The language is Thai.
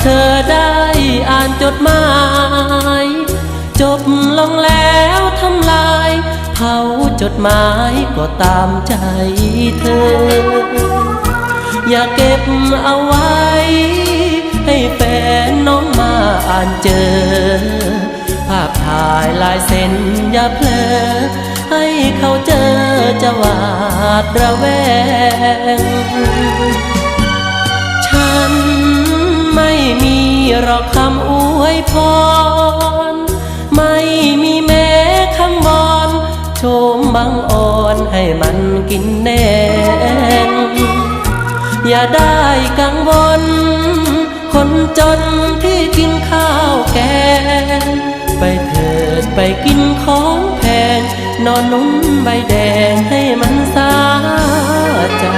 เธอได้อ่านจดหมาย จบลงแล้วทำลายเผาจดหมายก็ตามใจเธอ อย่าเก็บเอาไว้ ให้แฟนน้องมาอ่านเจอ ภาพถ่ายลายเส้นอย่าเพลอให้เขาเจอจะหวาดระแวง อกคำอวยพร ไม่มีแม้คำวอนโชมบังอ่อนให้มันกินแน่งอย่าได้กังวล คนจนที่กินข้าวแกง ไปเถิดไปกินของแพง นอนนุ่มใบแดงให้มันสา